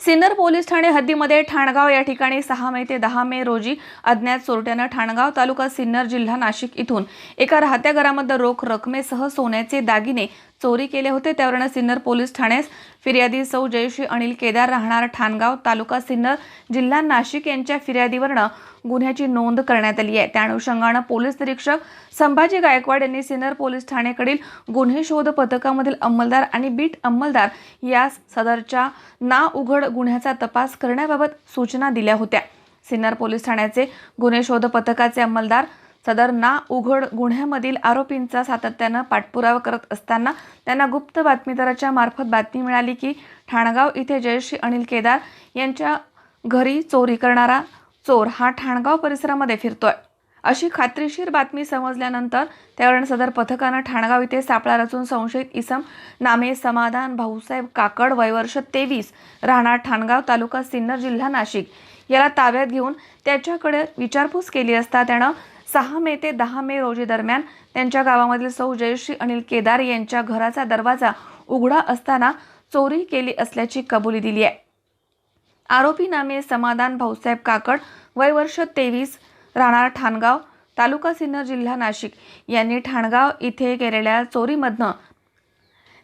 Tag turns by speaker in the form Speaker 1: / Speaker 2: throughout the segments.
Speaker 1: Sinnar police ठाणे हद्दीमध्ये ठाणगाव या ठिकाणी सहा मे ते दहा मे रोजी अज्ञात चोरट्यानं ठाणगाव तालुका सिन्नर जिल्हा नाशिक इथून एका राहत्या घरामध्ये रोख रकमेसह सोन्याचे दागिने चोरी केले होते. त्यावरून सिन्नर पोलीस ठाण्यास फिर्यादी सौ जयश्री अनिल केदार राहणार ठाणगाव तालुका सिन्नर जिल्हा नाशिक यांच्या फिर्यादीवरनं गुन्ह्याची नोंद करण्यात आली आहे. त्या अनुषंगानं पोलीस निरीक्षक संभाजी गायकवाड यांनी सिन्नर पोलीस ठाणेकडील गुन्हे शोध पथकामधील अंमलदार आणि बीट अंमलदार यास सदरच्या ना उघड गुन्ह्याचा तपास करण्याबाबत सूचना दिल्या होत्या. सिन्नर पोलीस ठाण्याचे गुन्हे शोध पथकाचे अंमलदार सदर ना उघड गुन्ह्यामधील आरोपींचा सातत्यानं पाठपुरावा करत असताना त्यांना गुप्त बातमीदाराच्या मार्फत बातमी मिळाली की ठाणगाव इथे जयश्री अनिल केदार यांच्या घरी चोरी करणारा चोर हा ठाणगाव परिसरामध्ये फिरतोय. अशी खात्रीशीर बातमी समजल्यानंतर त्यावरून सदर पथकानं ठाणगाव इथे सापळा रचून संशयित इसम नामे समाधान भाऊसाहेब काकड वयवर्ष तेवीस राहणार ठाणगाव तालुका सिन्नर जिल्हा नाशिक याला ताब्यात घेऊन त्याच्याकडे विचारपूस केली असता त्यानं सहा मे ते दहा मे रोजी दरम्यान त्यांच्या गावामधील सौ जयश्री अनिल केदार यांच्या घराचा दरवाजा उघडा असताना चोरी केली असल्याची कबुली दिली आहे. आरोपी नामे समाधान भाऊसाहेब काकड वय वर्ष तेवीस राहणार ठाणगाव तालुका सिन्नर जिल्हा नाशिक. यांनी ठाणगाव इथे केलेल्या चोरीमधनं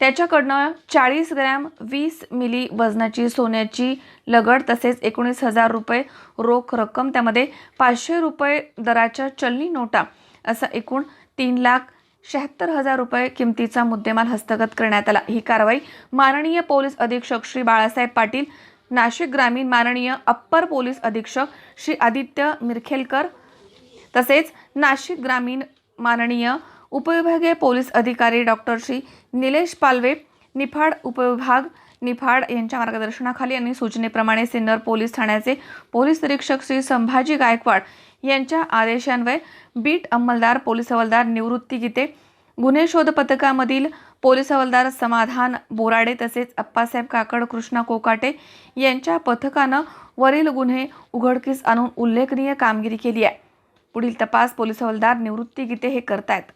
Speaker 1: त्याच्याकडनं चाळीस ग्रॅम वीस मिली वजनाची सोन्याची लगड तसेच एकोणीस हजार रुपये रोख रक्कम त्यामध्ये पाचशे रुपये दराच्या चलनी नोटा असं एकूण तीन लाख शहात्तर हजार रुपये किमतीचा मुद्देमाल हस्तगत करण्यात आला. ही कारवाई माननीय पोलीस अधीक्षक श्री बाळासाहेब पाटील नाशिक ग्रामीण माननीय अप्पर पोलीस अधीक्षक श्री आदित्य मिरखेलकर तसेच नाशिक ग्रामीण माननीय उपविभागीय पोलीस अधिकारी डॉक्टर श्री निलेश पालवे निफाड उपविभाग निफाड यांच्या मार्गदर्शनाखाली आणि सूचनेप्रमाणे सिन्नर पोलीस ठाण्याचे पोलीस निरीक्षक श्री संभाजी गायकवाड यांच्या आदेशान्वये बीट अंमलदार पोलीस हवालदार निवृत्ती गीते गुन्हे शोध पथकामधील पोलीस हवालदार समाधान बोराडे तसेच अप्पासाहेब काकड कृष्णा कोकाटे यांच्या पथकानं वरील गुन्हे उघडकीस आणून उल्लेखनीय कामगिरी केली आहे. पुढील तपास पोलीस हवालदार निवृत्ती गीते हे करतायत.